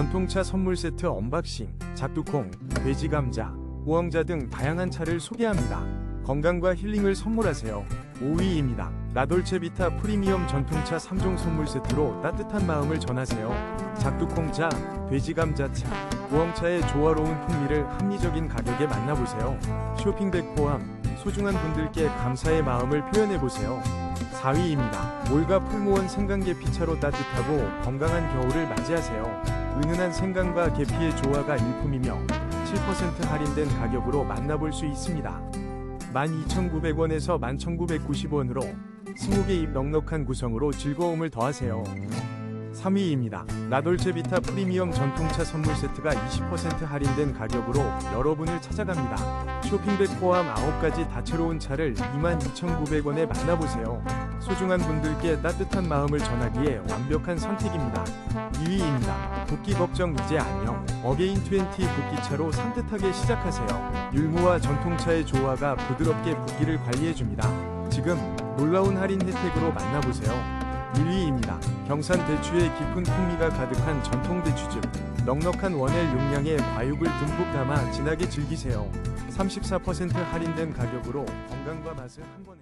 전통차 선물 세트 언박싱, 작두콩, 돼지 감자, 우엉자 등 다양한 차를 소개합니다. 건강과 힐링을 선물하세요. 5위입니다. 라돌체 비타 프리미엄 전통차 3종 선물 세트로 따뜻한 마음을 전하세요. 작두콩차, 돼지 감자차, 우엉차의 조화로운 풍미를 합리적인 가격에 만나보세요. 쇼핑백 포함 소중한 분들께 감사의 마음을 표현해보세요. 4위입니다. 올가 풀무원 생강계 피차로 따뜻하고 건강한 겨울을 맞이하세요. 은은한 생강과 계피의 조화가 일품이며 7% 할인된 가격으로 만나볼 수 있습니다. 12,900원에서 11,990원으로 20개 입 넉넉한 구성으로 즐거움을 더하세요. 3위입니다. 라돌체 비타 프리미엄 전통차 선물 세트가 20% 할인된 가격으로 여러분을 찾아갑니다. 쇼핑백 포함 9가지 다채로운 차를 22,900원에 만나보세요. 소중한 분들께 따뜻한 마음을 전하기에 완벽한 선택입니다. 2위입니다. 붓기 걱정 이제 안녕. 어게인 20 붓기차로 산뜻하게 시작하세요. 율무와 전통차의 조화가 부드럽게 붓기를 관리해줍니다. 지금 놀라운 할인 혜택으로 만나보세요. 1위입니다. 경산 대추의 깊은 풍미가 가득한 전통 대추즙. 넉넉한 원액 용량의 과육을 듬뿍 담아 진하게 즐기세요. 34% 할인된 가격으로 건강과 맛을 한 번에.